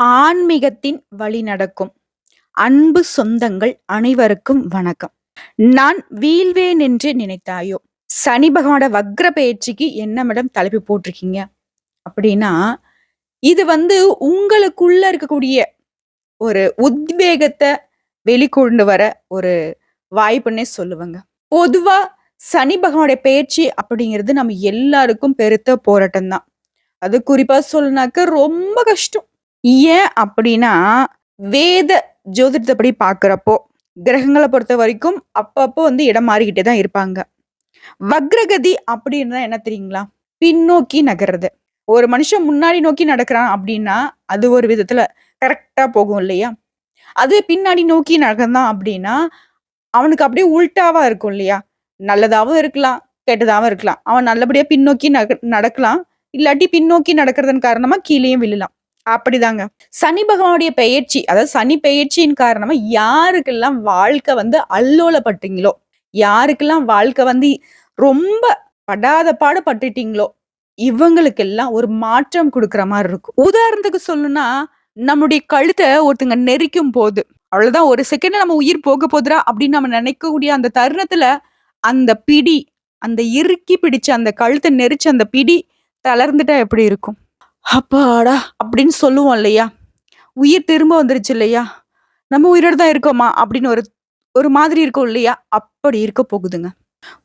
ஆன்மீகத்தின் வழி நடக்கும். அன்பு சொந்தங்கள் அனைவருக்கும் வணக்கம். நான் வீழ்வேன் என்று நினைத்தாயோ? சனி பகவானோட வக்ர பயிற்சிக்கு என்ன மேடம் தலைப்பு போட்டிருக்கீங்க? அப்படின்னா இது வந்து உங்களுக்குள்ள இருக்கக்கூடிய ஒரு உத்வேகத்தை வெளிக்கொண்டு வர ஒரு வாய்ப்புன்னே சொல்லுவாங்க. பொதுவா சனி பகவானுடைய பயிற்சி அப்படிங்கிறது நம்ம எல்லாருக்கும் பெருத்த போராட்டம் தான் அது குறிப்பா சொல்லினாக்க ரொம்ப கஷ்டம். ஏன் அப்படின்னா வேத ஜோதிடத்தைப்படி பார்க்குறப்போ கிரகங்களை பொறுத்த வரைக்கும் அப்பப்போ வந்து இடம் மாறிக்கிட்டே தான் இருப்பாங்க. வக்ரகதி அப்படின்னா என்ன தெரியுங்களா? பின்னோக்கி நகர்றது. ஒரு மனுஷன் முன்னாடி நோக்கி நடக்கிறான் அப்படின்னா அது ஒரு விதத்துல கரெக்டா போகும் இல்லையா? அது பின்னாடி நோக்கி நகர்ந்தான் அப்படின்னா அவனுக்கு அப்படியே உள்டாவா இருக்கும் இல்லையா? நல்லதாகவும் இருக்கலாம் கெட்டதாகவும் இருக்கலாம். அவன் நல்லபடியா பின்னோக்கி நக நடக்கலாம். இல்லாட்டி பின்னோக்கி நடக்கிறதன் காரணமா கீழேயும் விழலாம். அப்படிதாங்க. சனி பகவானுடைய பெயர்ச்சி அதாவது சனி பெயர்ச்சியின் காரணமா யாருக்கெல்லாம் வாழ்க்கை வந்து அல்லோலப்பட்டீங்களோ யாருக்கெல்லாம் வாழ்க்கை வந்து ரொம்ப படாத பாடு பட்டுட்டீங்களோ இவங்களுக்கெல்லாம் ஒரு மாற்றம் கொடுக்குற மாதிரி இருக்கும். உதாரணத்துக்கு சொல்லணும்னா நம்முடைய கழுத்தை ஒருத்தங்க நெரிக்கும் போது அவ்வளவுதான் ஒரு செகண்ட் நம்ம உயிர் போக போதுரா அப்படின்னு நம்ம நினைக்கக்கூடிய அந்த தருணத்துல அந்த பிடி அந்த இறுக்கி பிடிச்ச அந்த கழுத்தை நெரிச்ச அந்த பிடி தளர்ந்துட்டா எப்படி இருக்கும்? அப்பாடா அப்படின்னு சொல்லுவோம் இல்லையா? உயிர் திரும்ப வந்துருச்சு இல்லையா? நம்ம உயிரோட தான் இருக்கோமா? அப்படின்னு ஒரு ஒரு மாதிரி இருக்கும் இல்லையா? அப்படி இருக்க போகுதுங்க.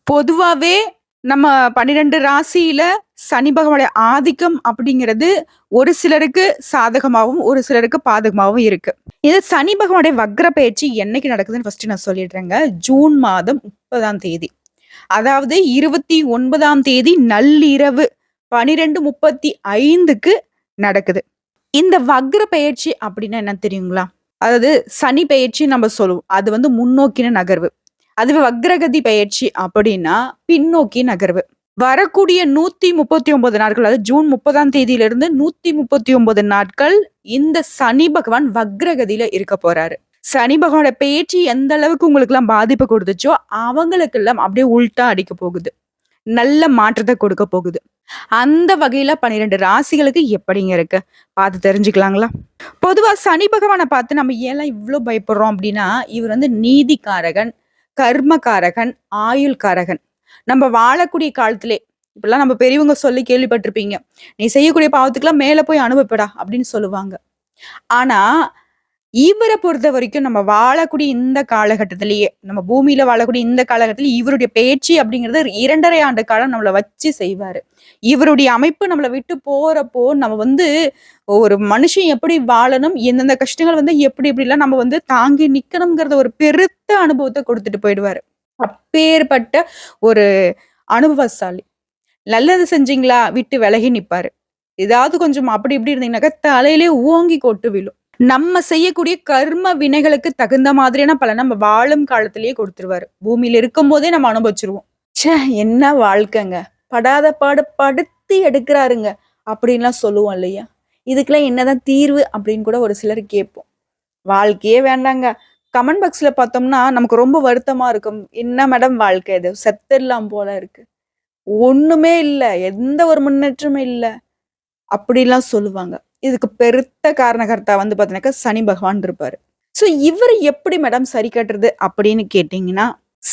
பொதுவாகவே நம்ம பன்னிரெண்டு ராசியில சனி பகவானுடைய ஆதிக்கம் அப்படிங்கிறது ஒரு சிலருக்கு சாதகமாகவும் ஒரு சிலருக்கு பாதகமாகவும் இருக்கு. இது சனி பகவானுடைய வக்ர பயிற்சி என்னைக்கு நடக்குதுன்னு ஃபர்ஸ்ட் நான் சொல்லிடுறேங்க. ஜூன் மாதம் முப்பதாம் தேதி. அதாவது இருபத்தி ஒன்பதாம் தேதி நள்ளிரவு பனிரெண்டு முப்பத்தி ஐந்துக்கு நடக்குது. இந்த வக்ர பயிற்சி அப்படின்னா என்ன தெரியுங்களா? அதாவது சனி பயிற்சி நம்ம சொல்லுவோம். அது வந்து முன்னோக்கின நகர்வு. அதுவே வக்ரகதி பயிற்சி அப்படின்னா பின்னோக்கி நகர்வு. வரக்கூடிய நூத்தி முப்பத்தி ஒன்பது நாட்கள் அதாவது ஜூன் முப்பதாம் தேதியிலிருந்து நூத்தி முப்பத்தி ஒன்பது நாட்கள் இந்த சனி பகவான் வக்ரகதியில இருக்க போறாரு. சனி பகவானோட பேச்சு எந்த அளவுக்கு உங்களுக்கு எல்லாம் பாதிப்பு கொடுத்துச்சோ அவங்களுக்கு எல்லாம் அப்படியே உள்டா அடிக்க போகுது. நல்ல மாற்றத்தை கொடுக்க போகுது. அந்த வகையில பன்னிரெண்டு ராசிகளுக்கு எப்படிங்க இருக்கு? பார்த்து தெரிஞ்சுக்கலாங்களா? பொதுவா சனி பகவானை பார்த்து நம்ம ஏன் இவ்வளோ பயப்படுறோம் அப்படின்னா இவர் வந்து நீதிக்காரகன் கர்மகாரகன் ஆயுள்காரகன். நம்ம வாழக்கூடிய காலத்திலே இப்பெல்லாம் நம்ம பெரியவங்க சொல்லி கேள்விப்பட்டிருப்பீங்க. நீ செய்யக்கூடிய பாவத்துக்கெல்லாம் மேல போய் அனுபவப்படா அப்படின்னு சொல்லுவாங்க. ஆனா இவரை பொறுத்த வரைக்கும் நம்ம வாழக்கூடிய இந்த காலகட்டத்திலேயே நம்ம பூமியில வாழக்கூடிய இந்த காலகட்டத்தில் இவருடைய பேச்சு அப்படிங்கிறது இரண்டரை ஆண்டு காலம் நம்மளை வச்சு செய்வாரு. இவருடைய அமைப்பு நம்மளை விட்டு போறப்போ நம்ம வந்து ஒரு மனுஷன் எப்படி வாழணும் எந்தெந்த கஷ்டங்கள் வந்து எப்படி எப்படிலாம் நம்ம வந்து தாங்கி நிக்கணுங்கிறத ஒரு பெருத்த அனுபவத்தை கொடுத்துட்டு போயிடுவாரு. அப்பேற்பட்ட ஒரு அனுபவசாலி. நல்லது செஞ்சீங்களா? விட்டு விலகி நிப்பாரு. ஏதாவது கொஞ்சம் அப்படி இப்படி இருந்தீங்கன்னாக்கா தலையிலே ஓங்கி கொட்டு விழும். நம்ம செய்யக்கூடிய கர்ம வினைகளுக்கு தகுந்த மாதிரியான பலன் நம்ம வாழும் காலத்திலேயே கொடுத்துருவாரு. பூமியில இருக்கும் போதே நம்ம அனுபவிச்சிருவோம். ச்சே என்ன வாழ்க்கைங்க? படாத பாடு படுத்தி எடுக்கிறாருங்க அப்படின்லாம் சொல்லுவோம் இல்லையா? இதுக்கெல்லாம் என்னதான் தீர்வு அப்படின்னு கூட ஒரு சிலர் கேட்போம். வாழ்க்கையே வேண்டாங்க. கமெண்ட் பாக்ஸ்ல பார்த்தோம்னா நமக்கு ரொம்ப வருத்தமா இருக்கும். என்ன மேடம் வாழ்க்கை இது? செத்தெல்லாம் போல இருக்கு. ஒண்ணுமே இல்லை. எந்த ஒரு முன்னேற்றமும் இல்லை. அப்படிலாம் சொல்லுவாங்க. இதுக்கு பெருத்த காரணகர்த்தா வந்து பார்த்தீங்கன்னாக்கா சனி பகவான் இருப்பார். ஸோ இவர் எப்படி மேடம் சரி கட்டுறது அப்படின்னு கேட்டிங்கன்னா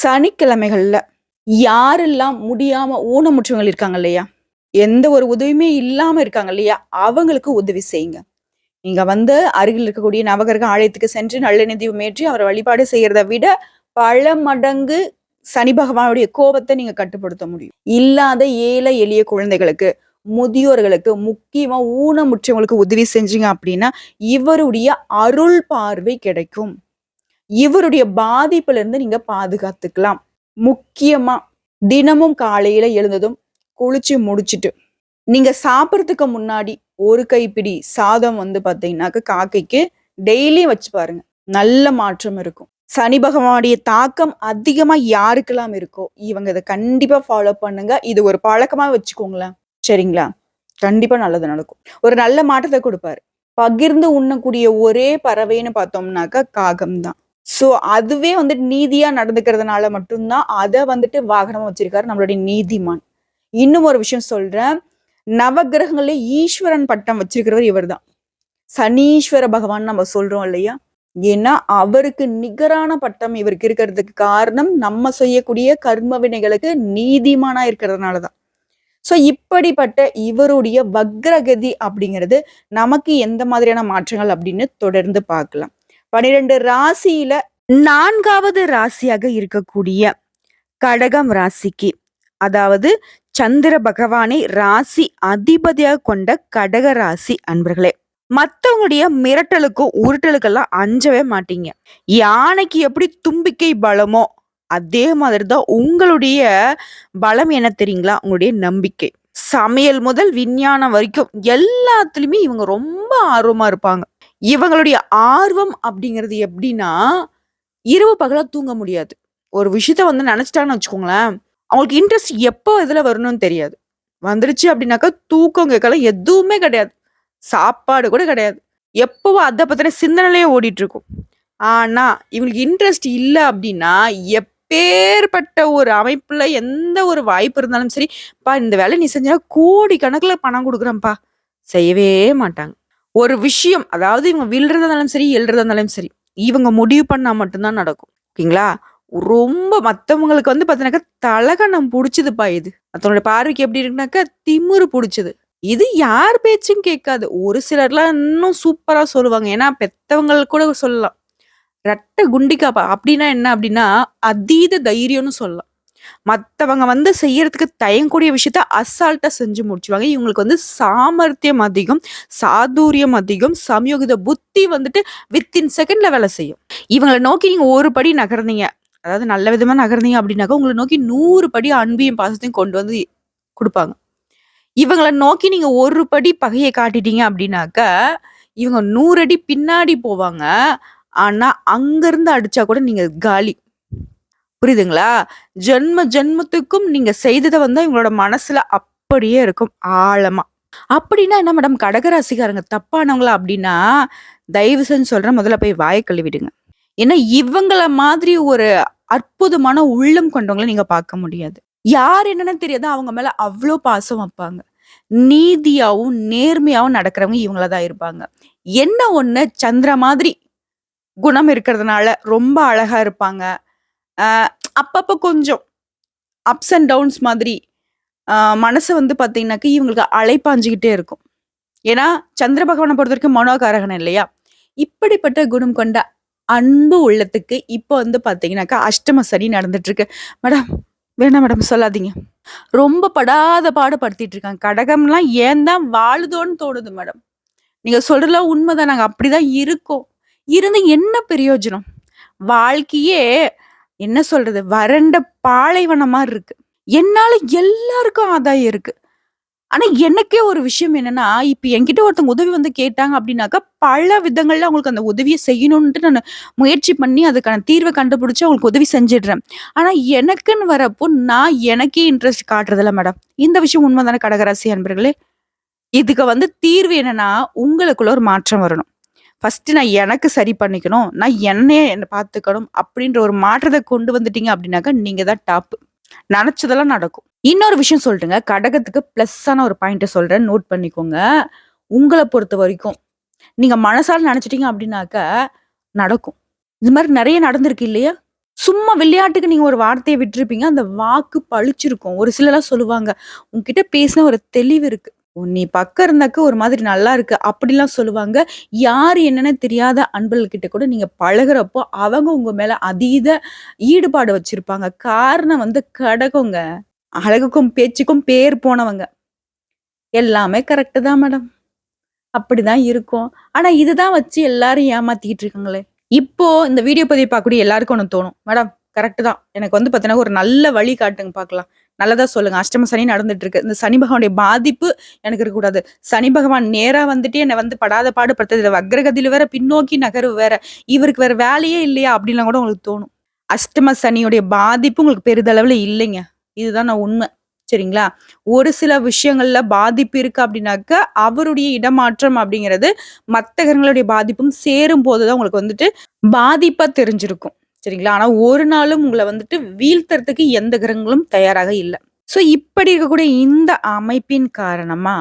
சனிக்கிழமைகள்ல யாரெல்லாம் முடியாமல் ஊனமுற்றவங்க இருக்காங்க இல்லையா? எந்த ஒரு உதவியுமே இல்லாமல் இருக்காங்க இல்லையா? அவங்களுக்கு உதவி செய்யுங்க. நீங்க வந்து அருகில் இருக்கக்கூடிய நவகரக ஆலயத்துக்கு சென்று நல்லெண்ணெய் மேற்றி அவரை வழிபாடு செய்கிறத விட பல மடங்கு சனி பகவானுடைய கோபத்தை நீங்கள் கட்டுப்படுத்த முடியும். இல்லாத ஏழை எளிய குழந்தைகளுக்கு முதியோர்களுக்கு முக்கியமாக ஊனமுற்றவங்களுக்கு உதவி செஞ்சீங்க அப்படின்னா இவருடைய அருள் பார்வை கிடைக்கும். இவருடைய பாதிப்புல இருந்து நீங்க பாதுகாத்துக்கலாம். முக்கியமா தினமும் காலையில எழுந்ததும் குளிச்சு முடிச்சிட்டு நீங்க சாப்பிட்றதுக்கு முன்னாடி ஒரு கைப்பிடி சாதம் வந்து பார்த்தீங்கன்னாக்க காக்கைக்கு டெய்லியும் வச்சு பாருங்க. நல்ல மாற்றம் இருக்கும். சனி பகவானுடைய தாக்கம் அதிகமா யாருக்கெல்லாம் இருக்கோ இவங்க இதை கண்டிப்பா ஃபாலோ பண்ணுங்க. இது ஒரு பழக்கமா வச்சுக்கோங்களேன். சரிங்களா? கண்டிப்பா நல்லது நடக்கும். ஒரு நல்ல மாற்றத்தை கொடுப்பாரு. பகிர்ந்து உண்ணக்கூடிய ஒரே பறவைன்னு பார்த்தோம்னாக்கா காகம் தான். ஸோ அதுவே வந்துட்டு நீதியா நடந்துக்கிறதுனால மட்டும்தான் அதை வந்துட்டு வாகனமா வச்சிருக்காரு நம்மளுடைய நீதிமான். இன்னும் ஒரு விஷயம் சொல்றேன். நவகிரகங்களே ஈஸ்வரன் பட்டம் வச்சிருக்கிறவர் இவர் தான் சனீஸ்வர பகவான் நம்ம சொல்றோம் இல்லையா? ஏன்னா அவருக்கு நிகரான பட்டம் இவருக்கு இருக்கிறதுக்கு காரணம் நம்ம செய்யக்கூடிய கர்ம வினைகளுக்கு நீதிமானா இருக்கிறதுனால தான் ஸோ இப்படிப்பட்ட இவருடைய வக்ரகதி அப்படிங்கிறது நமக்கு எந்த மாதிரியான மாற்றங்கள் அப்படின்னு தொடர்ந்து பார்க்கலாம். பனிரெண்டு ராசியில நான்காவது ராசியாக இருக்கக்கூடிய கடகம் ராசிக்கு அதாவது சந்திர பகவானை ராசி அதிபதியாக கொண்ட கடக ராசி அன்பர்களே மத்தவங்களுடைய மிரட்டலுக்கும் உருட்டலுக்கெல்லாம் அஞ்சவே மாட்டீங்க. யானைக்கு எப்படி தும்பிக்கை பலமோ அதே மாதிரி தான் உங்களுடைய பலம் என்ன தெரியுங்களா? உங்களுடைய நம்பிக்கை. சமையல் முதல் விஞ்ஞானம் வரைக்கும் எல்லாத்துலேயுமே இவங்க ரொம்ப ஆர்வமாக இருப்பாங்க. இவங்களுடைய ஆர்வம் அப்படிங்கிறது எப்படின்னா இரவு பகலாக தூங்க முடியாது. ஒரு விஷயத்த வந்து நினச்சிட்டாங்கன்னு வச்சுக்கோங்களேன் அவங்களுக்கு இன்ட்ரெஸ்ட் எப்போ இதில் வரணும்னு தெரியாது. வந்துருச்சு அப்படின்னாக்கா தூக்கம் கேட்கலாம் எதுவுமே கிடையாது. சாப்பாடு கூட கிடையாது. எப்போவோ அதை பற்றின சிந்தனையிலே ஓடிட்டு இருக்கும். இவங்களுக்கு இன்ட்ரெஸ்ட் இல்லை அப்படின்னா எப் அப்பேற்பட்ட ஒரு அமைப்புல எந்த ஒரு வாய்ப்பு இருந்தாலும் சரி பா இந்த வேலை நீ செஞ்சா கோடி கணக்குல பணம் கொடுக்குறேன்ப்பா. செய்யவே மாட்டாங்க. ஒரு விஷயம் அதாவது இவங்க விழுறதா இருந்தாலும் சரி எழுறதா இருந்தாலும் சரி இவங்க முடிவு பண்ணா மட்டும்தான் நடக்கும். ஓகேங்களா? ரொம்ப மத்தவங்களுக்கு வந்து பாத்தீங்கன்னாக்கா தலகணம் பிடிச்சதுப்பா இது. மத்தவங்களோட பார்வைக்கு எப்படி இருக்குனாக்கா திமிரு பிடிச்சது. இது யார் பேச்சும் கேட்காது. ஒரு சிலர்லாம் இன்னும் சூப்பரா சொல்லுவாங்க. ஏன்னா பெத்தவங்க கூட சொல்லலாம். ரெட்டை குண்டிக்காப்பா அப்படின்னா என்ன அப்படின்னா அதீத தைரியம்னு சொல்லலாம். மற்றவங்க வந்து செய்யறதுக்கு தயங்கக்கூடிய விஷயத்த அசால்ட்டா செஞ்சு முடிச்சுவாங்க இவங்களுக்கு வந்து சாமர்த்தியம் அதிகம் சாதுரியம் அதிகம் சமயோகித புத்தி வந்துட்டு வித்தின் செகண்ட்ல வேலை செய்யும். இவங்களை நோக்கி நீங்க ஒரு படி நகர்ந்தீங்க அதாவது நல்ல விதமா நகர்ந்தீங்க அப்படின்னாக்கா உங்களை நோக்கி நூறு படி அன்பையும் பாசத்தையும் கொண்டு வந்து கொடுப்பாங்க. இவங்கள நோக்கி நீங்க ஒரு படி பகையை காட்டிட்டீங்க அப்படின்னாக்கா இவங்க நூறு அடி பின்னாடி போவாங்க. ஆனா அங்கிருந்து அடிச்சா கூட நீங்க காலி. புரியுதுங்களா? ஜென்ம ஜென்மத்துக்கும் நீங்க செய்ததை வந்து இவங்களோட மனசுல அப்படியே இருக்கும் ஆழமா. அப்படின்னா என்ன மேடம்? கடகராசிக்காரங்க தப்பானவங்களா அப்படின்னா தயவு செஞ்சு சொல்றேன் முதல்ல போய் வாயை கழுவிடுங்க. ஏன்னா இவங்கள மாதிரி ஒரு அற்புதமான உள்ளம் கொண்டவங்களை நீங்க பார்க்க முடியாது. யார் என்னன்னு தெரியாது? அவங்க மேல அவ்வளோ பாசம் வைப்பாங்க. நீதியாவும் நேர்மையாவும் நடக்கிறவங்க இவங்கள தான் இருப்பாங்க. என்ன ஒண்ணு? சந்திர மாதிரி குணம் இருக்கிறதுனால ரொம்ப அழகா இருப்பாங்க. அப்பப்போ அப்பப்ப கொஞ்சம் அப்ஸ் அண்ட் டவுன்ஸ் மாதிரி மனசு வந்து பார்த்தீங்கன்னாக்க இவங்களுக்கு அலைப்பாஞ்சுக்கிட்டே இருக்கும். ஏன்னா சந்திர பகவானை பொறுத்த வரைக்கும் மனோகாரகன் இல்லையா? இப்படிப்பட்ட குணம் கொண்ட அன்பு உள்ளத்துக்கு இப்போ வந்து பார்த்தீங்கன்னாக்கா அஷ்டம சனி நடந்துட்டு இருக்கு மேடம் வேணாம் மேடம் சொல்லாதீங்க. ரொம்ப படாத பாடுபடுத்திட்டு இருக்காங்க. கடகம்லாம் ஏன் தான் வாழுதோன்னு தோணுது மேடம். நீங்க சொல்றதுல உண்மைதான். நாங்கள் அப்படிதான் இருக்கோம். இருந்து என்ன பிரயோஜனம்? வாழ்க்கையே என்ன சொல்றது வறண்ட பாலைவனம் மாதிரி இருக்கு. என்னால எல்லாருக்கும் ஆதாயம் இருக்கு. ஆனா எனக்கே ஒரு விஷயம் என்னன்னா இப்ப என்கிட்ட ஒருத்தவங்க உதவி வந்து கேட்டாங்க அப்படின்னாக்கா பல விதங்கள்ல அவங்களுக்கு அந்த உதவியை செய்யணும்ன்ட்டு நான் முயற்சி பண்ணி அதுக்கான தீர்வை கண்டுபிடிச்சு அவங்களுக்கு உதவி செஞ்சிடுறேன். ஆனா எனக்குன்னு வரப்போ நான் எனக்கே இன்ட்ரெஸ்ட் காட்டுறதில்ல மேடம் இந்த விஷயம் உண்மைதானே கடகராசி அன்பர்களே? இதுக்கு வந்து தீர்வு என்னன்னா உங்களுக்குள்ள ஒரு மாற்றம் வரணும். ஃபஸ்ட்டு நான் எனக்கு சரி பண்ணிக்கணும். நான் என்னையே என்னை பார்த்துக்கணும் அப்படின்ற ஒரு மாற்றத்தை கொண்டு வந்துட்டீங்க அப்படின்னாக்கா நீங்கள் தான் டாப்பு நினச்சதெல்லாம் நடக்கும். இன்னொரு விஷயம் சொல்லிட்டுங்க கடகத்துக்கு ப்ளஸ்ஸான ஒரு பாயிண்ட்டை சொல்கிறேன் நோட் பண்ணிக்கோங்க. உங்களை பொறுத்த வரைக்கும் நீங்கள் மனசால் நினச்சிட்டீங்க அப்படின்னாக்கா நடக்கும். இது மாதிரி நிறைய நடந்திருக்கு இல்லையா? சும்மா விளையாட்டுக்கு நீங்கள் ஒரு வார்த்தையை விட்டுருப்பீங்க. அந்த வாக்கு பழிச்சிருக்கும். ஒரு சிலலாம் சொல்லுவாங்க. உங்ககிட்ட பேசின ஒரு தெளிவு இருக்குது நீ பக்கம் இருந்தாக்க ஒரு மாதிரி நல்லா இருக்கு அப்படிலாம் சொல்லுவாங்க. யார் என்னன்னு தெரியாத அன்பர்கள் கிட்ட கூட நீங்க பழகுறப்போ அவங்க உங்க மேல அதீத ஈடுபாடு வச்சிருப்பாங்க. காரணம் வந்து கடகங்க. அழகுக்கும் பேச்சுக்கும் பேர் போனவங்க. எல்லாமே கரெக்டு தான் மேடம். அப்படிதான் இருக்கும். ஆனா இதுதான் வச்சு எல்லாரும் ஏமாத்திக்கிட்டு இருக்காங்களே. இப்போ இந்த வீடியோ பதிவு பார்க்கக்கூடிய எல்லாருக்கும் ஒன்று தோணும். மேடம் கரெக்டு தான். எனக்கு வந்து பார்த்தீங்கன்னா ஒரு நல்ல வழி காட்டுங்க பார்க்கலாம் நல்லதா சொல்லுங்க. அஷ்டம சனி நடந்துட்டு இருக்கு இந்த சனி பகவானுடைய பாதிப்பு எனக்கு இருக்கக்கூடாது சனி பகவான் நேரா வந்துட்டு என்னை வந்து படாத பாடுபடுத்துறது வக்ரகதியில வேற பின்னோக்கி நகர்வு வேற இவருக்கு வேற வேலையே இல்லையா அப்படின்லாம் கூட உங்களுக்கு தோணும். அஷ்டம சனியுடைய பாதிப்பு உங்களுக்கு பெரிதளவுல இல்லைங்க. இதுதான் நான் உண்மை. சரிங்களா? ஒரு சில விஷயங்கள்ல பாதிப்பு இருக்கு அப்படின்னாக்க அவருடைய இடமாற்றம் அப்படிங்கிறது மற்ற கிரகங்களுடைய பாதிப்பும் சேரும் போதுதான் உங்களுக்கு வந்துட்டு பாதிப்பா தெரிஞ்சிருக்கும். சரிங்களா ஆனால் ஒரு நாளும் உங்களை வந்துட்டு வீழ்த்துறதுக்கு எந்த கிரகங்களும் தயாராக இல்லை ஸோ இப்படி இருக்கக்கூடிய இந்த அமைப்பின் காரணமா,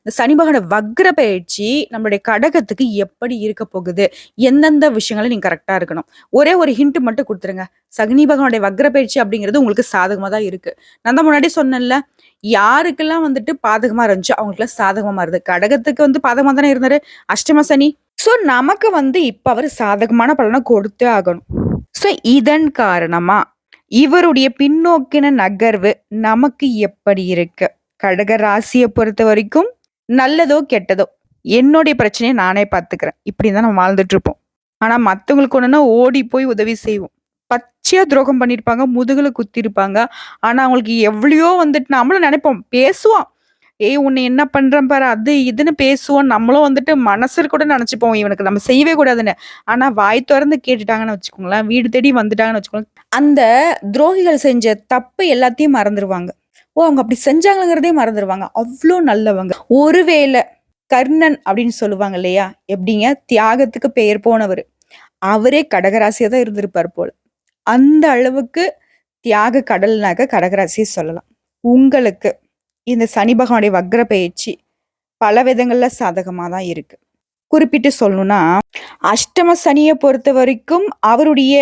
இந்த சனி பகவானோட வக்ர பயிற்சி நம்மளுடைய கடகத்துக்கு எப்படி இருக்க போகுது? எந்தெந்த விஷயங்களை நீங்க கரெக்டாக இருக்கணும்? ஒரே ஒரு ஹிண்ட் மட்டும் கொடுத்துருங்க சனி பகவானுடைய வக்ர பயிற்சி அப்படிங்கிறது உங்களுக்கு சாதகமா தான் இருக்கு. நான் தான் முன்னாடியே சொன்னேன்ல, யாருக்கெல்லாம் வந்துட்டு பாதகமா இருந்துச்சோ, அவங்களுக்குலாம் சாதகமா மாறுது. கடகத்துக்கு வந்து பாதகமா தானே இருந்தாரு. அஷ்டம சனி. ஸோ நமக்கு வந்து இப்ப அவர் சாதகமான பலனை கொடுத்தே ஆகணும். ஸோ இதன் காரணமா இவருடைய பின்னோக்கின நகர்வு நமக்கு எப்படி இருக்கு? கடக பொறுத்த வரைக்கும் நல்லதோ, கெட்டதோ என்னுடைய பிரச்சனையை நானே பார்த்துக்கிறேன். இப்படி தான் நம்ம வாழ்ந்துட்டு இருப்போம். ஆனால் மற்றவங்களுக்கு ஒன்றுனா ஓடி போய் உதவி செய்வோம். பச்சையாக துரோகம் பண்ணியிருப்பாங்க. முதுகில் குத்திருப்பாங்க. ஆனால் அவங்களுக்கு எவ்வளையோ வந்துட்டு நம்மளும் நினைப்போம் பேசுவோம். "ஏய் உன்னை என்ன பண்ணுறேன் பாரு" அது இதுன்னு பேசுவோம். நம்மளும் வந்துட்டு மனசுல கூட நினச்சிப்போம் இவனுக்கு நம்ம செய்யவே கூடாதுன்னு. ஆனால் வாய் திறந்து கேட்டுட்டாங்கன்னு வச்சுக்கோங்களேன், வீடு தேடி வந்துட்டாங்கன்னு வச்சுக்கோங்களேன், அந்த துரோகிகள் செஞ்ச தப்பு எல்லாத்தையும் மறந்துடுவாங்க ஓ! அவங்க அப்படி செஞ்சாங்கங்கிறதே மறந்துடுவாங்க அவ்வளோ நல்லவங்க. ஒருவேளை கர்ணன் அப்படின்னு சொல்லுவாங்க இல்லையா? எப்படிங்க? தியாகத்துக்கு பெயர் போனவர் அவரே கடகராசியாக தான் இருந்திருப்பார் போல் அந்த அளவுக்கு தியாக கடல்னாக்க கடகராசியை சொல்லலாம். உங்களுக்கு இந்த சனி பகவானுடைய வக்ர பயிற்சி பல விதங்களில் சாதகமாக தான் இருக்கு. குறிப்பிட்டு சொல்லணும்னா, அஷ்டம சனியை பொறுத்த வரைக்கும் அவருடைய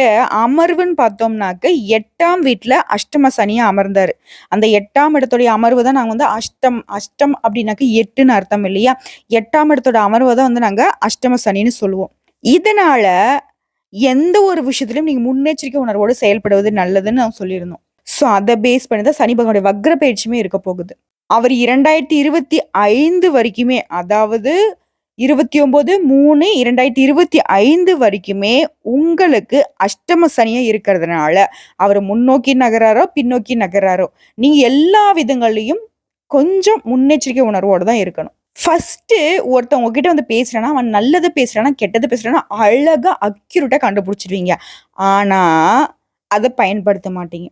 அமர்வுன்னு பார்த்தோம்னாக்க எட்டாம் வீட்டில் அஷ்டம சனியை அமர்ந்தார் அந்த எட்டாம் இடத்துடைய அமர்வு தான் நாங்கள் வந்து அஷ்டம் அஷ்டம் அப்படின்னாக்க எட்டுன்னு அர்த்தம் இல்லையா? எட்டாம் இடத்தோட அமர்வை தான் வந்து நாங்கள் அஷ்டம சனின்னு சொல்லுவோம். இதனால எந்த ஒரு விஷயத்திலும் நீங்கள் முன்னெச்சரிக்கை உணர்வோடு செயல்படுவது நல்லதுன்னு நான் சொல்லியிருந்தோம். ஸோ அதை பேஸ் பண்ணி தான் சனி பகவானுடைய வக்ர பயிற்சியுமே இருக்க போகுது. அவர் 2025 வரைக்குமே அதாவது 29/3/2025 வரைக்குமே உங்களுக்கு அஷ்டம சனியாக இருக்கிறதுனால, அவர் முன்னோக்கி நகராரோ பின்னோக்கி நகர்றாரோ, நீங்கள் எல்லா விதங்கள்லையும் கொஞ்சம் முன்னெச்சரிக்கை உணர்வோடு தான் இருக்கணும். ஃபஸ்ட்டு ஒருத்தவங்க கிட்ட வந்து பேசுகிறேன்னா அவன் நல்லது பேசுகிறானா கெட்டது பேசுகிறானா அழகாக அக்யூரட்டாக கண்டுபிடிச்சிடுவீங்க ஆனால் அதை பயன்படுத்த மாட்டீங்க.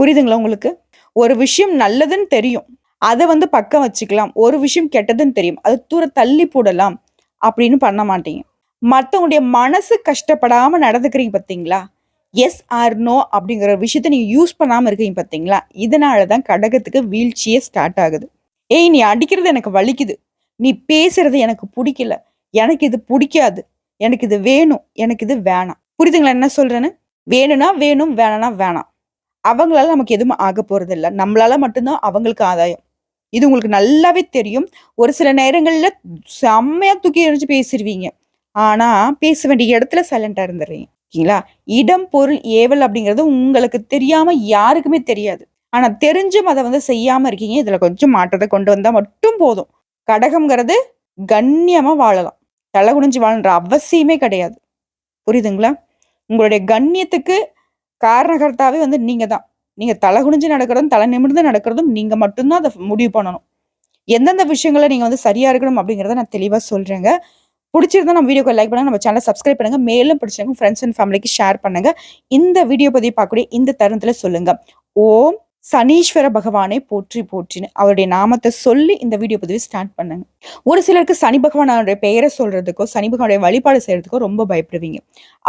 புரியுதுங்களா உங்களுக்கு? ஒரு விஷயம் நல்லதுன்னு தெரியும். அதை வந்து பக்கம் வச்சுக்கலாம். ஒரு விஷயம் கெட்டதுன்னு தெரியும். அது தூர தள்ளி போடலாம் அப்படின்னு பண்ண மாட்டீங்க. மற்றவங்களுடைய மனசு கஷ்டப்படாமல் நடந்துக்கிறீங்க பார்த்தீங்களா? எஸ் ஆர் நோ அப்படிங்கிற விஷயத்த நீங்கள் யூஸ் பண்ணாமல் இருக்கீங்க பார்த்தீங்களா? இதனால தான் கடகத்துக்கு வீழ்ச்சியே ஸ்டார்ட் ஆகுது. "ஏய் நீ அடிக்கிறது எனக்கு வலிக்குது. நீ பேசுறது எனக்கு பிடிக்கல எனக்கு இது பிடிக்காது எனக்கு இது வேணும். எனக்கு இது வேணாம்." புரியுதுங்களா என்ன சொல்கிறேன்னு வேணும்னா வேணும், வேணாம்னா வேணாம். அவங்களால நமக்கு எதுவும் ஆகப் போகிறதில்ல நம்மளால மட்டும்தான் அவங்களுக்கு ஆதாயம். இது உங்களுக்கு நல்லாவே தெரியும். ஒரு சில நேரங்களில் செம்மையா தூக்கி எறிஞ்சு பேசிடுவீங்க ஆனால் பேச வேண்டிய இடத்துல சைலண்டாக இருந்துடுறீங்க ஓகேங்களா? இடம், பொருள், ஏவல் அப்படிங்கிறது உங்களுக்கு தெரியாமல் யாருக்குமே தெரியாது. ஆனால் தெரிஞ்சும் அதை வந்து செய்யாமல் இருக்கீங்க. இதில் கொஞ்சம் மாற்றத்தை கொண்டு வந்தால் மட்டும் போதும். கடகம்ங்கிறது கண்ணியமாக வாழலாம். தலை குனிஞ்சு வாழ்கிற அவசியமே கிடையாது. புரியுதுங்களா? உங்களுடைய கண்ணியத்துக்கு காரணகர்த்தாவே வந்து நீங்கள் தான். நீங்கள் தலை குனிஞ்சு நடக்கிறதும், தலை நிமிர்ந்து நடக்கிறதும் நீங்கள் மட்டும்தான் அதை முடிவு பண்ணணும். எந்தெந்த விஷயங்களை நீங்கள் வந்து சரியாக இருக்கணும் அப்படிங்கிறத நான் தெளிவாக சொல்கிறேங்க பிடிச்சிருந்தா நம்ம வீடியோக்கு லைக் பண்ணுங்கள் நம்ம சேனலை சப்ஸ்கிரைப் பண்ணுங்கள் மேலும் பிடிச்சவங்க ஃப்ரெண்ட்ஸ் அண்ட் ஃபேமிலிக்கு ஷேர் பண்ணுங்க. இந்த வீடியோ பற்றி பார்க்கக்கூடிய இந்த தருணத்தில் சொல்லுங்கள் ஓம் சனீஸ்வர பகவானை போற்றி போற்றின்னு அவருடைய நாமத்தை சொல்லி இந்த வீடியோ பதிவு ஸ்டார்ட் பண்ணுங்க. ஒரு சிலருக்கு சனி பகவானுடைய பெயரை சொல்றதுக்கோ, சனி பகவானுடைய வழிபாடு செய்யறதுக்கோ ரொம்ப பயப்படுவீங்க.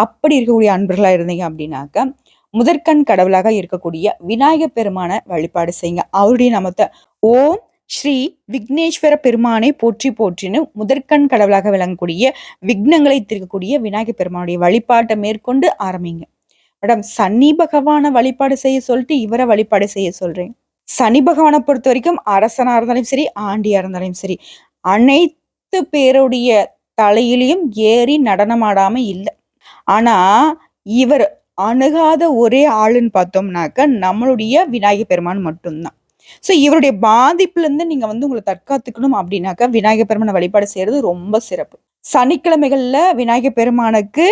அப்படி இருக்கக்கூடிய அன்பர்களாக இருந்தீங்க அப்படின்னாக்க, முதற்கண் கடவுளாக இருக்கக்கூடிய விநாயகப் பெருமான வழிபாடு செய்யுங்க. அவருடைய நமத்தை ஓம் ஸ்ரீ விக்னேஸ்வர பெருமானை போற்றி போற்றின்னு முதற்கண் கடவுளாக விளங்கக்கூடிய விக்னங்களை தீர்க்கக்கூடிய விநாயகர் பெருமானுடைய வழிபாட்டை மேற்கொண்டு ஆரம்பிங்க. மேடம் சனி பகவான வழிபாடு செய்ய சொல்லிட்டு இவரை வழிபாடு செய்ய சொல்றேன். சனி பொறுத்த வரைக்கும் அரசனா இருந்தாலும் சரி, ஆண்டியா இருந்தாலும் சரி, அனைத்து பேருடைய தலையிலையும் ஏறி நடனமாடாம இல்ல. ஆனா, இவர் அணுகாத ஒரே ஆளுன்னு பார்த்தோம்னாக்க, நம்மளுடைய விநாயகர் பெருமான் மட்டும்தான் ஸோ இவருடைய பாதிப்புலேருந்து நீங்கள் வந்து உங்களை தற்காத்துக்கணும் அப்படின்னாக்கா விநாயகர் பெருமான வழிபாடு செய்கிறது ரொம்ப சிறப்பு. சனிக்கிழமைகளில் விநாயகர் பெருமானுக்கு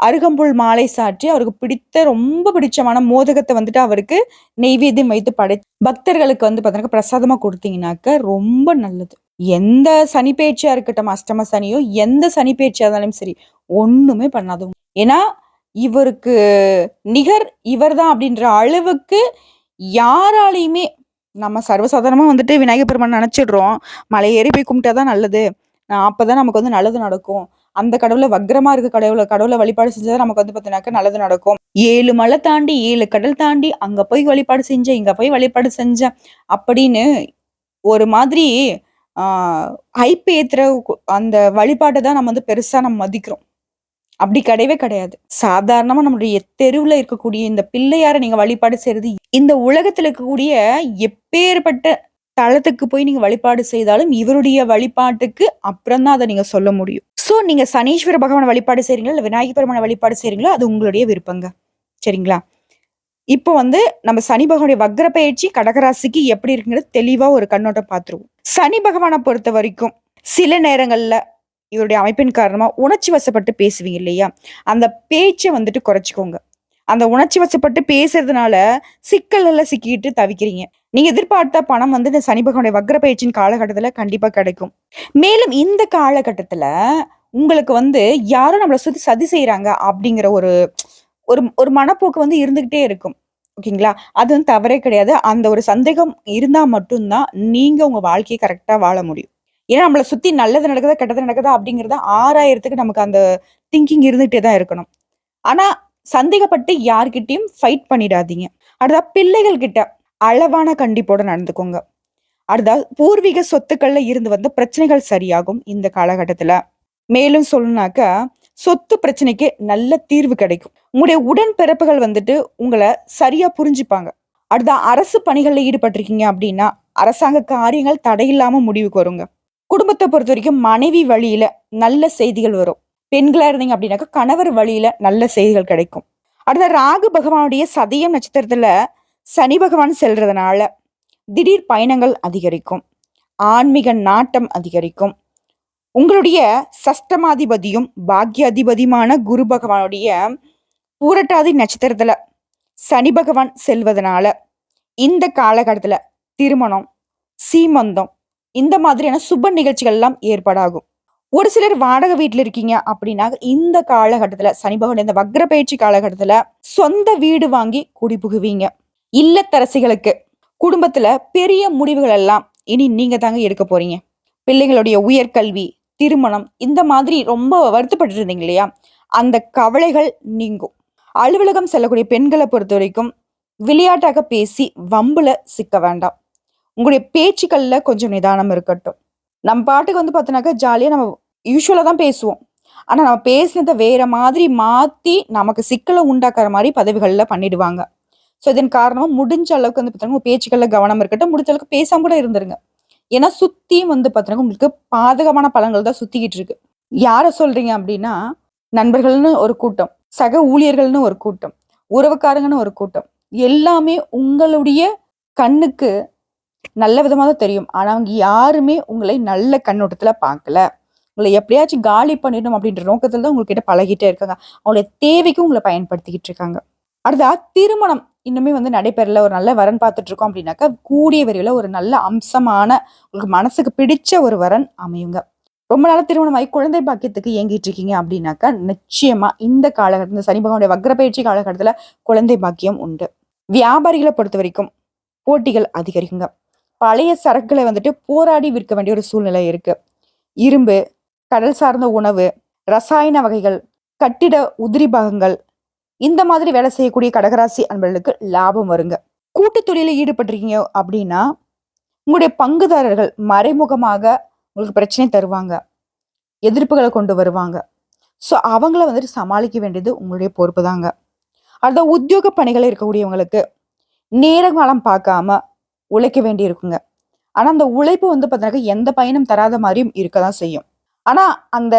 அருகம்புல் மாலை சாற்றி, அவருக்கு பிடித்த ரொம்ப பிடிச்சமான மோதகத்தை வந்துட்டு அவருக்கு நெய்வேத்தியம் வைத்து படை பக்தர்களுக்கு வந்து பார்த்தீங்கன்னா, பிரசாதமாக குடுத்தீங்கனாக்க ரொம்ப நல்லது. எந்த சனி பேச்சியாக இருக்கட்டும், அஷ்டம சனியோ, எந்த சனி பேச்சியாக இருந்தாலும் சரி, ஒன்றுமே பண்ணாது. ஏன்னா, இவருக்கு நிகர் இவர் தான் அப்படின்ற அளவுக்கு யாராலையுமே நம்ம சர்வசாதாரணமாக வந்துட்டு விநாயகர் பெருமான் நினச்சிடுறோம் மலை ஏறி போய் கும்பிட்டா தான் நல்லது. அப்போ தான் நமக்கு வந்து நல்லது நடக்கும். அந்த கடவுளை வக்ரமாக இருக்க கடவுளை கடவுளை வழிபாடு செஞ்சா நமக்கு வந்து பார்த்தீங்கன்னாக்கா நல்லது நடக்கும். ஏழு மலை தாண்டி, ஏழு கடல் தாண்டி அங்கே போய் வழிபாடு செஞ்சேன், இங்கே போய் வழிபாடு செஞ்சேன் அப்படின்னு ஒரு மாதிரி ஐப்பு ஹைப் அந்த வழிபாட்டை தான் நம்ம வந்து பெருசாக நம்ம மதிக்கிறோம். அப்படி கிடையவே கிடையாது. சாதாரணமா நம்மளுடைய தெருவுல இருக்கக்கூடிய இந்த பிள்ளையார நீங்க வழிபாடு செய்யறது இந்த உலகத்துல இருக்கக்கூடிய எப்பேர்ப்பட்ட தளத்துக்கு போய் நீங்க வழிபாடு செய்தாலும், இவருடைய வழிபாட்டுக்கு அப்புறம் தான் அத நீங்க சொல்ல முடியும். ஸோ நீங்க சனீஸ்வர பகவான வழிபாடு செய்றீங்களா, இல்லை விநாயகர் பெருமான வழிபாடு செய்றீங்களோ, அது உங்களுடைய விருப்பங்க. சரிங்களா? இப்போ வந்து நம்ம சனி பகவானுடைய வக்ர பயிற்சி கடகராசிக்கு எப்படி இருக்குங்கிறது தெளிவா ஒரு கண்ணோட்டம் பார்த்துருவோம். சனி பகவானை பொறுத்த வரைக்கும் சில நேரங்கள்ல இவருடைய அமைப்பின் காரணமாக உணர்ச்சி வசப்பட்டு பேசுவீங்க இல்லையா? அந்த பேச்சை வந்துட்டு குறைச்சிக்கோங்க அந்த உணர்ச்சி வசப்பட்டு பேசுறதுனால சிக்கல்கள்ல சிக்கிட்டு தவிக்கிறீங்க. நீங்க எதிர்பார்த்த பணம் வந்து இந்த சனி பகவானுடைய வக்ர பயிற்சியின் காலகட்டத்தில் கண்டிப்பாக கிடைக்கும். மேலும் இந்த காலகட்டத்தில் உங்களுக்கு வந்து யாரும் நம்மளை சுற்றி சதி செய்கிறாங்க அப்படிங்கிற ஒரு ஒரு ஒரு மனப்போக்கு வந்து இருந்துக்கிட்டே இருக்கும். ஓகேங்களா? அது வந்து தவறே கிடையாது. அந்த ஒரு சந்தேகம் இருந்தால் மட்டும்தான் நீங்கள் உங்கள் வாழ்க்கையை கரெக்டாக வாழ முடியும். ஏன்னா நம்மளை சுற்றி நல்லது நடக்குதா, கெட்டது நடக்குதா அப்படிங்கிறத ஆறாயிரத்துக்கு நமக்கு அந்த திங்கிங் இருந்துகிட்டே தான் இருக்கணும். ஆனால் சந்தேகப்பட்டு யார்கிட்டையும் ஃபைட் பண்ணிடாதீங்க. அடுத்ததா பிள்ளைகள் கிட்ட அளவான கண்டிப்போட நடந்துக்கோங்க. அடுத்தா பூர்வீக சொத்துக்கள்ல இருந்து வந்த பிரச்சனைகள் சரியாகும் இந்த காலகட்டத்தில் மேலும் சொல்லணும்னாக்கா, சொத்து பிரச்சனைக்கு நல்ல தீர்வு கிடைக்கும். உங்களுடைய உடன்பிறப்புகள் வந்துட்டு உங்களை சரியா புரிஞ்சுப்பாங்க. அடுத்த அரசு பணிகளில் ஈடுபட்டிருக்கீங்க அப்படின்னா, அரசாங்க காரியங்கள் தடையில்லாம முடிவுக்கு வருங்க. குடும்பத்தை பொறுத்த வரைக்கும் மனைவி வழியில நல்ல செய்திகள் வரும். பெண்களா இருந்தீங்க அப்படின்னாக்கா, கணவர் வழியில நல்ல செய்திகள் கிடைக்கும். அடுத்த ராகு பகவானுடைய சதயம் நட்சத்திரத்துல சனி பகவான் செல்றதுனால, திடீர் பயணங்கள் அதிகரிக்கும். ஆன்மீக நாட்டம் அதிகரிக்கும். உங்களுடைய சஷ்டமாதிபதியும், பாக்யாதிபதியுமான குரு பகவானுடைய பூரட்டாதி நட்சத்திரத்துல சனி பகவான் செல்வதனால, இந்த காலகட்டத்துல திருமணம், சீமந்தம் இந்த மாதிரியான சுப நிகழ்ச்சிகள்லாம் ஏற்பாடாகும். ஒரு சிலர் வாடகை வீட்டில் இருக்கீங்க அப்படின்னா, இந்த காலகட்டத்துல சனி பகவான் இந்த வக்ர பயிற்சி காலகட்டத்துல சொந்த வீடு வாங்கி குடிபுகுவீங்க. இல்லத்தரசிகளுக்கு குடும்பத்துல பெரிய முடிவுகள் எல்லாம் இனி நீங்க தாங்க எடுக்க போறீங்க. பிள்ளைகளுடைய உயர்கல்வி, திருமணம் இந்த மாதிரி ரொம்ப வருத்தப்பட்டு இருந்தீங்க இல்லையா? அந்த கவலைகள் நீங்கும். அலுவலகம் செல்லக்கூடிய பெண்கள பொறுத்தவரைக்கும், விளையாட்டாக பேசி வம்புல சிக்க வேண்டாம். உங்களுடைய பேச்சுக்கள்ல கொஞ்சம் நிதானம் இருக்கட்டும். நம்ம பாட்டுக்கு வந்து பார்த்தோம்னாக்கா, ஜாலியாக நம்ம யூஸ்வலாக தான் பேசுவோம். ஆனால் நம்ம பேசினதை வேற மாதிரி மாற்றி நமக்கு சிக்கலை உண்டாக்குற மாதிரி பதவிகளில் பண்ணிடுவாங்க. ஸோ இதன் காரணமாக முடிஞ்ச அளவுக்கு வந்து பார்த்தீங்கன்னா, பேச்சுக்களில் கவனம் இருக்கட்டும். முடிஞ்ச அளவுக்கு பேசாம கூட இருந்துருங்க. ஏன்னா சுற்றியும் வந்து பார்த்தோன்னா உங்களுக்கு பாதகமான பழங்கள் தான் சுற்றிக்கிட்டு இருக்கு. யாரை சொல்றீங்க அப்படின்னா, நண்பர்கள்னு ஒரு கூட்டம், சக ஊழியர்கள்னு ஒரு கூட்டம், உறவுக்காரங்கன்னு ஒரு கூட்டம். எல்லாமே உங்களுடைய கண்ணுக்கு நல்ல விதமாக தான் தெரியும். ஆனால் அவங்க யாருமே உங்களை நல்ல கண்ணோட்டத்தில் பார்க்கல. உங்களை எப்படியாச்சும் காலி பண்ணிடணும் அப்படின்ற நோக்கத்தில் தான் உங்ககிட்ட பழகிட்டே இருக்காங்க. அவங்களுடைய தேவைக்கு உங்களை பயன்படுத்திக்கிட்டு இருக்காங்க. அடுத்தா திருமணம் இன்னுமே வந்து நடைபெறல. ஒரு நல்ல வரன் பார்த்துட்டு இருக்கோம் அப்படின்னாக்கா, கூடிய விரைவில் ஒரு நல்ல அம்சமான உங்களுக்கு மனசுக்கு பிடிச்ச ஒரு வரன் அமையுங்க. ரொம்ப நாளா திருமணமாகி குழந்தை பாக்கியத்துக்கு இயங்கிட்டு இருக்கீங்க அப்படின்னாக்கா, நிச்சயமா இந்த காலகட்டத்தில் இந்த சனி பகவானுடைய வக்ர பெயர்ச்சி குழந்தை பாக்கியம் உண்டு. வியாபாரிகளை பொறுத்த வரைக்கும் போட்டிகள் அதிகரிக்குங்க. பழைய சரக்குகளை வந்துட்டு போராடி விற்க வேண்டிய ஒரு சூழ்நிலை இருக்கு. இரும்பு, கடல் சார்ந்த உணவு, ரசாயன வகைகள், கட்டிட உதிரி பாகங்கள் இந்த மாதிரி வேலை செய்யக்கூடிய கடகராசி அன்பர்களுக்கு லாபம் வருங்க. கூட்டு தொழிலில் ஈடுபட்டிருக்கீங்க அப்படின்னா, உங்களுடைய பங்குதாரர்கள் மறைமுகமாக உங்களுக்கு பிரச்சனை தருவாங்க. எதிர்ப்புகளை கொண்டு வருவாங்க. ஸோ அவங்கள வந்துட்டு சமாளிக்க வேண்டியது உங்களுடைய பொறுப்பு தாங்க. அடுத்த உத்தியோக பணிகள்ல இருக்கக்கூடியவங்களுக்கு, நேரங்காலம் பார்க்காம உழைக்க வேண்டி இருக்குங்க. ஆனா அந்த உழைப்பு வந்து பார்த்தீங்கன்னாக்கா, எந்த பயனும் தராத மாதிரியும் இருக்க தான் செய்யும். ஆனா அந்த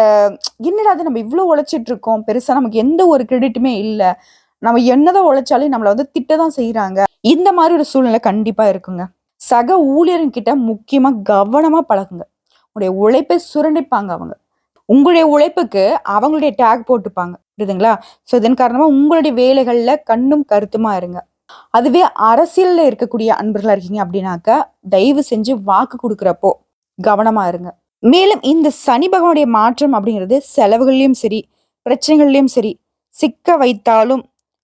என்னடா அது நம்ம இவ்வளோ உழைச்சிட்டு இருக்கோம். பெருசா நமக்கு எந்த ஒரு கிரெடிட்டுமே இல்லை நம்ம என்னதான் உழைச்சாலும் நம்மளை வந்து திட்ட தான் செய்றாங்க. இந்த மாதிரி ஒரு சூழ்நிலை கண்டிப்பா இருக்குங்க. சக ஊழியர்கிட்ட முக்கியமா கவனமா பழகுங்க. உங்களுடைய உழைப்பை சுரண்டிப்பாங்க அவங்க. உங்களுடைய உழைப்புக்கு அவங்களுடைய டேக் போட்டுப்பாங்க. புரியுதுங்களா? ஸோ இதன் காரணமா உங்களுடைய வேலைகள்ல கண்ணும் கருத்துமா இருங்க. அதுவே அரசியலில் இருக்கக்கூடிய அன்பர்களாக இருக்கீங்க அப்படின்னாக்கா, தயவு செஞ்சு வாக்கு கொடுக்குறப்போ கவனமாக இருங்க. மேலும் இந்த சனி பகவானுடைய மாற்றம் அப்படிங்கிறது செலவுகள்லையும் சரி, பிரச்சனைகள்லையும் சரி, சிக்க வைத்தாலும்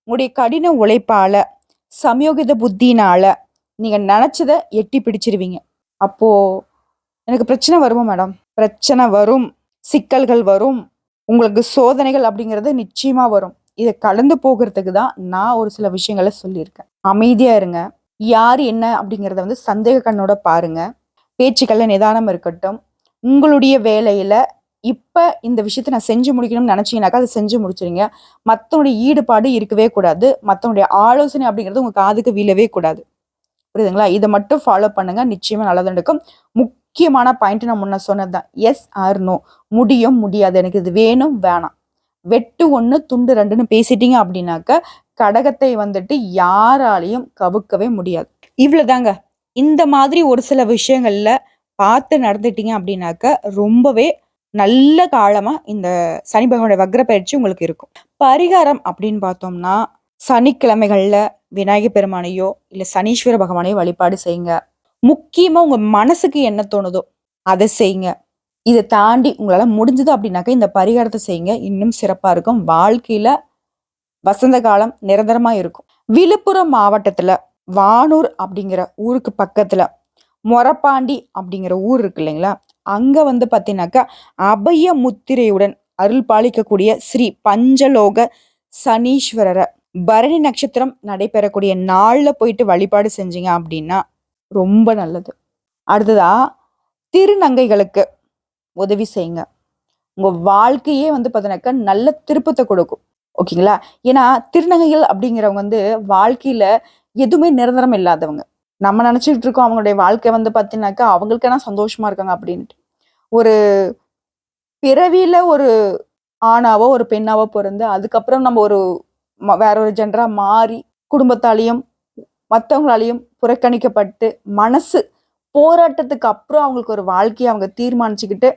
உங்களுடைய கடின உழைப்பால் சமயோகித புத்தினால் நீங்கள் நினச்சதை எட்டி பிடிச்சிருவீங்க. அப்போது எனக்கு பிரச்சனை வருமா மேடம்? பிரச்சனை வரும். சிக்கல்கள் வரும். உங்களுக்கு சோதனைகள் அப்படிங்கிறது நிச்சயமாக வரும் இதை கலந்து போகிறதுக்கு தான் நான் ஒரு சில விஷயங்களை சொல்லியிருக்கேன். அமைதியாக இருங்க. யார் என்ன அப்படிங்கிறத வந்து சந்தேக கண்ணோட பாருங்க. பேச்சுக்கள்ல நிதானம் இருக்கட்டும். உங்களுடைய வேலையில இப்போ இந்த விஷயத்த நான் செஞ்சு முடிக்கணும்னு நினச்சிங்கனாக்கா அதை செஞ்சு முடிச்சிருங்க. மற்றவனுடைய ஈடுபாடு இருக்கவே கூடாது. மற்றவனுடைய ஆலோசனை அப்படிங்கிறது உங்கள் காதுக்கு வீழவே கூடாது. புரியுதுங்களா? இதை மட்டும் ஃபாலோ பண்ணுங்க. நிச்சயமாக நல்லது நடக்கும். முக்கியமான பாயிண்ட் நான் முன்ன சொன்னதுதான் எஸ் ஆர் நோ முடியும் முடியாது. எனக்கு இது வேணும் வேணாம். வெட்டு ஒன்று துண்டு ரெண்டுன்னு பேசிட்டீங்க அப்படின்னாக்க கடகத்தை வந்துட்டு யாராலையும் கவுக்கவே முடியாது. இவ்வளோதாங்க இந்த மாதிரி ஒரு சில விஷயங்கள்ல பார்த்து நடந்துட்டீங்க அப்படின்னாக்க ரொம்பவே நல்ல காலமா இந்த சனி பகவானுடைய வக்ர பயிற்சி உங்களுக்கு இருக்கும். பரிகாரம் அப்படின்னு பார்த்தோம்னா சனிக்கிழமைகள்ல விநாயகர் பெருமானையோ இல்லை சனீஸ்வர பகவானையோ வழிபாடு செய்யுங்க. முக்கியமா உங்க மனசுக்கு என்ன தோணுதோ அதை செய்யுங்க. இதை தாண்டி உங்களால் முடிஞ்சது அப்படின்னாக்கா இந்த பரிகாரத்தை செய்யுங்க. இன்னும் சிறப்பாக இருக்கும். வாழ்க்கையில் வசந்த காலம் நிரந்தரமாக இருக்கும். விழுப்புரம் மாவட்டத்தில் வானூர் அப்படிங்கிற ஊருக்கு பக்கத்தில் மொரப்பாண்டி அப்படிங்கிற ஊர் இருக்கு இல்லைங்களா? அங்கே வந்து பார்த்தீங்கன்னாக்கா அபய முத்திரையுடன் அருள் பாலிக்கக்கூடிய ஸ்ரீ பஞ்சலோக சனீஸ்வரரை பரணி நட்சத்திரம் நடைபெறக்கூடிய நாளில் போயிட்டு வழிபாடு செஞ்சீங்க அப்படின்னா ரொம்ப நல்லது. அடுத்ததா திருநங்கைகளுக்கு உதவி செய்யுங்க. உங்க வாழ்க்கையே வந்து பார்த்தீங்கன்னாக்கா நல்ல திருப்பத்தை கொடுக்கும். ஓகேங்களா? ஏன்னா திருநங்கைகள் அப்படிங்கிறவங்க வந்து வாழ்க்கையில எதுவுமே நிரந்தரம் இல்லாதவங்க. நம்ம நினச்சிக்கிட்டு இருக்கோம் அவங்களுடைய வாழ்க்கை வந்து பார்த்தீங்கன்னாக்கா அவங்களுக்கான சந்தோஷமா இருக்காங்க அப்படின்ட்டு ஒரு பிறவியில ஒரு ஆணாவோ ஒரு பெண்ணாவோ பிறந்து அதுக்கப்புறம் நம்ம ஒரு ம- வேற ஒரு ஜென்டரா மாறி குடும்பத்தாலையும் மற்றவங்களாலையும் புறக்கணிக்கப்பட்டு மனசு போராட்டத்துக்கு அப்புறம் அவங்களுக்கு ஒரு வாழ்க்கையை அவங்க தீர்மானிச்சுக்கிட்டு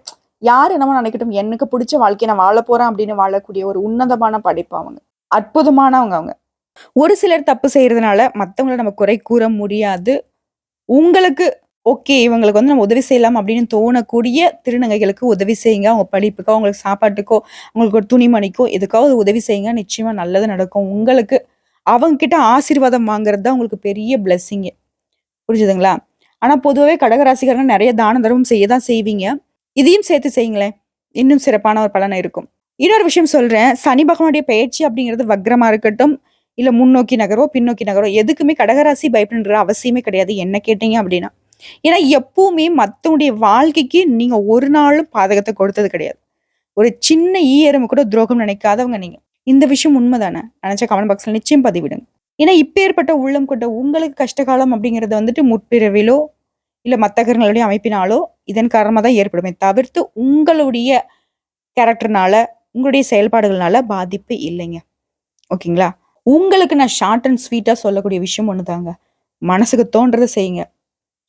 யார் என்னமோ நினைக்கட்டும் எனக்கு பிடிச்ச வாழ்க்கையை நான் வாழ போறேன் அப்படின்னு வாழக்கூடிய ஒரு உன்னதமான படைப்பு அவங்க. அற்புதமானவங்க அவங்க. ஒரு சிலர் தப்பு செய்யறதுனால மற்றவங்கள நம்ம குறை கூற முடியாது. உங்களுக்கு ஓகே இவங்களுக்கு வந்து நம்ம உதவி செய்யலாம் அப்படின்னு தோணக்கூடிய திருநங்கைகளுக்கு உதவி செய்யுங்க. அவங்க படிப்புக்கோ அவங்களுக்கு சாப்பாட்டுக்கோ அவங்களுக்கு ஒரு துணிமணிக்கோ எதுக்காவது உதவி செய்யுங்க. நிச்சயமா நல்லது நடக்கும். உங்களுக்கு அவங்க கிட்ட ஆசீர்வாதம் வாங்குறது தான் உங்களுக்கு பெரிய பிளெஸ்ஸிங்கு புரிஞ்சுதுங்களா? ஆனா பொதுவாகவே கடகராசிக்காரங்க நிறைய தான தர்மம் செய்ய தான் செய்வீங்க. இதையும் சேர்த்து செய்யுங்களேன். இன்னும் சிறப்பான ஒரு பலனை இருக்கும். இன்னொரு விஷயம் சொல்றேன். சனி பகவானுடைய பயிற்சி அப்படிங்கிறது வக்ரமா இருக்கட்டும் இல்ல முன்னோக்கி நகரோ பின்னோக்கி நகரோ எதுக்குமே கடகராசி பயப்படுன்ற அவசியமே கிடையாது. என்ன கேட்டீங்க அப்படின்னா ஏன்னா எப்பவுமே மத்தவங்களுடைய வாழ்க்கைக்கு நீங்க ஒரு நாளும் பாதகத்தை கொடுத்தது கிடையாது. ஒரு சின்ன ஈயரமு கூட துரோகம் நினைக்காதவங்க நீங்க. இந்த விஷயம் உண்மைதானே? நினச்சா கமெண்ட் பாக்ஸ்ல நிச்சயம் பதிவிடுங்க. ஏன்னா இப்பேற்பட்ட உள்ளம் கொண்ட உங்களுக்கு கஷ்டகாலம் அப்படிங்கிறது வந்துட்டு முற்பிறவிலோ இல்லை மத்தகர்களுடைய அமைப்பினாலோ இதன் காரணமாக தான் ஏற்படுமே தவிர்த்து உங்களுடைய கேரக்டர்னால உங்களுடைய செயல்பாடுகள்னால பாதிப்பு இல்லைங்க. ஓகேங்களா? உங்களுக்கு நான் ஷார்ட் அண்ட் ஸ்வீட்டாக சொல்லக்கூடிய விஷயம் ஒன்று தாங்க மனசுக்கு தோன்றதை செய்யுங்க.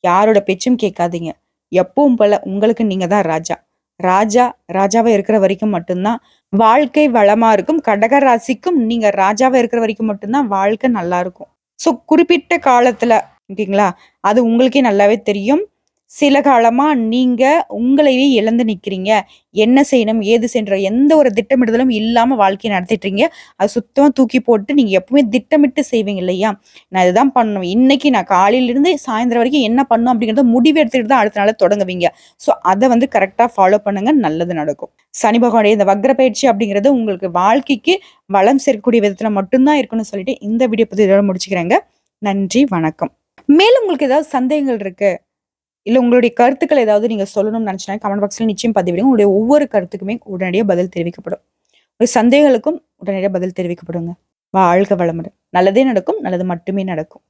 யாரோட பேச்சும் கேட்காதீங்க. எப்பவும் போல உங்களுக்கு நீங்க தான் ராஜா. ராஜா ராஜாவா இருக்கிற வரைக்கும் மட்டும்தான் வாழ்க்கை வளமா இருக்கும். கடக ராசிக்கும் நீங்க ராஜாவா இருக்கிற வரைக்கும் மட்டும்தான் வாழ்க்கை நல்லா இருக்கும். ஸோ குறிப்பிட்ட காலத்துல ஓகேங்களா? அது உங்களுக்கே நல்லாவே தெரியும். சில காலமா நீங்க உங்களையே இழந்து நிக்கிறீங்க. என்ன செய்யணும் ஏது செய்யற எந்த ஒரு திட்டமிடுதலும் இல்லாம வாழ்க்கையை நடத்திட்டுறீங்க அது சுத்தமா தூக்கி போட்டு நீங்க எப்பவுமே திட்டமிட்டு செய்வீங்க இல்லையா? நான் இதுதான் பண்ணணும். இன்னைக்கு நான் காலையிலிருந்து சாயந்தரம் வரைக்கும் என்ன பண்ணணும் அப்படிங்கறத முடிவு எடுத்துட்டு தான் அடுத்த நாள் தொடங்குவீங்க. ஸோ அதை வந்து கரெக்டா ஃபாலோ பண்ணுங்க. நல்லது நடக்கும். சனி பகவானுடைய இந்த வக்ர பயிற்சி அப்படிங்கிறது உங்களுக்கு வாழ்க்கைக்கு வளம் சேர்க்கக்கூடிய விதத்துல மட்டும்தான் இருக்குன்னு சொல்லிட்டு இந்த வீடியோ பத்தி இதோட முடிச்சுக்கிறேங்க. நன்றி வணக்கம். மேலும் உங்களுக்கு ஏதாவது சந்தேகங்கள் இருக்கு இல்ல உங்களுடைய கருத்துக்கள் ஏதாவது நீங்க சொல்லணும்னு நினைச்சா கமெண்ட் பாக்ஸ்ல நிச்சயம் பதிவிடுங்க. உங்களுடைய ஒவ்வொரு கருத்துக்குமே உடனடியாக பதில் தெரிவிக்கப்படும். ஒரு சந்தேகங்களுக்கும் உடனடியாக பதில் தெரிவிக்கப்படுங்க. வாழ்க வளமுடன். நல்லதே நடக்கும் நல்லது மட்டுமே நடக்கும்.